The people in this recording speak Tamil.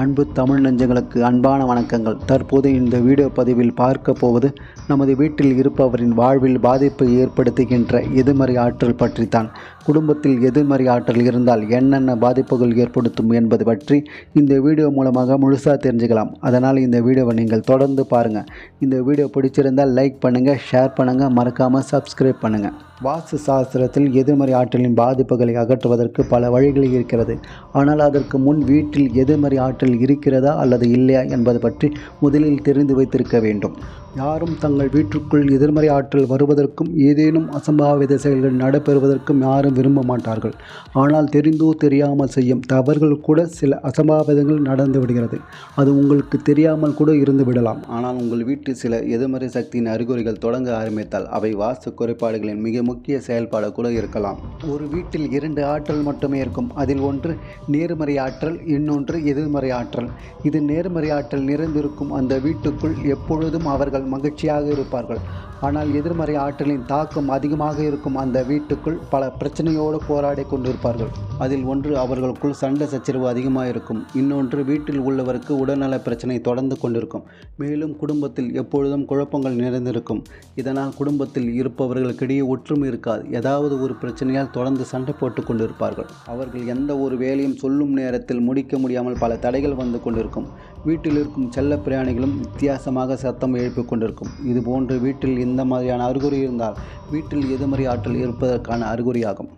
அன்பு தமிழ் நெஞ்சங்களுக்கு அன்பான வணக்கங்கள். தற்போது இந்த வீடியோ பதிவில் பார்க்க போவது நமது வீட்டில் இருப்பவரின் வாழ்வில் பாதிப்பை ஏற்படுத்துகின்ற எதிர்மறை ஆற்றல் பற்றித்தான். குடும்பத்தில் எதிர்மறை ஆற்றல் இருந்தால் என்னென்ன பாதிப்புகள் ஏற்படுத்தும் என்பது பற்றி இந்த வீடியோ மூலமாக முழுசாக தெரிஞ்சுக்கலாம். அதனால் இந்த வீடியோவை நீங்கள் தொடர்ந்து பாருங்கள் இந்த வீடியோ பிடிச்சிருந்தால் லைக் பண்ணுங்கள் ஷேர் பண்ணுங்கள் மறக்காமல் சப்ஸ்கிரைப் பண்ணுங்கள் வாஸ்து சாஸ்திரத்தில் எதிர்மறை ஆற்றலின் பாதிப்புகளை அகற்றுவதற்கு பல வழிகள் இருக்கிறது. ஆனால் அதற்கு முன் வீட்டில் எதிர்மறை ஆற்றல் இருக்கிறதா அல்லது இல்லையா என்பது பற்றி முதலில் தெரிந்து வைத்திருக்க வேண்டும். யாரும் தங்கள் வீட்டுக்குள் எதிர்மறை ஆற்றல் வருவதற்கும் ஏதேனும் அசம்பாவித செயல்கள் நடைபெறுவதற்கும் யாரும் விரும்ப மாட்டார்கள். ஆனால் தெரிந்தோ தெரியாமல் செய்யும் தவறுகள் கூட சில அசம்பாவிதங்கள் நடந்து விடுகிறது. அது உங்களுக்கு தெரியாமல் கூட இருந்து விடலாம். ஆனால் உங்கள் வீட்டில் சில எதிர்மறை சக்தியின் அறிகுறிகள் தொடங்க ஆரம்பித்தால் அவை வாஸ்து குறைபாடுகளின் மிக முக்கிய செயல்பாடு கூட இருக்கலாம். ஒரு வீட்டில் இரண்டு ஆற்றல் மட்டுமே இருக்கும். அதில் ஒன்று நேர்மறை ஆற்றல் இன்னொன்று எதிர்மறை ஆற்றல். இது நேர்மறை ஆற்றல் நிறைந்திருக்கும். அந்த வீட்டுக்குள் எப்பொழுதும் அவர்கள் மகிழ்ச்சியாக இருப்பார்கள். ஆனால் எதிர்மறை ஆற்றலின் தாக்கம் அதிகமாக இருக்கும் அந்த வீட்டுக்குள் பல பிரச்சனையோடு போராடி கொண்டிருப்பார்கள். அதில் ஒன்று அவர்களுக்குள் சண்டை சச்சரவு அதிகமாக இருக்கும். இன்னொன்று வீட்டில் உள்ளவருக்கு உடல்நல பிரச்சனை தொடர்ந்து கொண்டிருக்கும். மேலும் குடும்பத்தில் எப்பொழுதும் குழப்பங்கள் நிறைந்திருக்கும். இதனால் குடும்பத்தில் இருப்பவர்களுக்கிடையே ஒற்றுமை இருக்காது. ஏதாவது ஒரு பிரச்சனையால் தொடர்ந்து சண்டை போட்டு கொண்டிருப்பார்கள். அவர்கள் எந்த ஒரு வேலையும் சொல்லும் நேரத்தில் முடிக்க முடியாமல் பல தடைகள் வந்து கொண்டிருக்கும். வீட்டில் இருக்கும் செல்ல பிராணிகளும் வித்தியாசமாக சத்தம் எழுப்பிக் கொண்டிருக்கும். இதுபோன்று வீட்டில் இந்த மாதிரியான அறிகுறி இருந்தால் வீட்டில் எதிர்மறை ஆற்றல் இருப்பதற்கான அறிகுறியாகும்.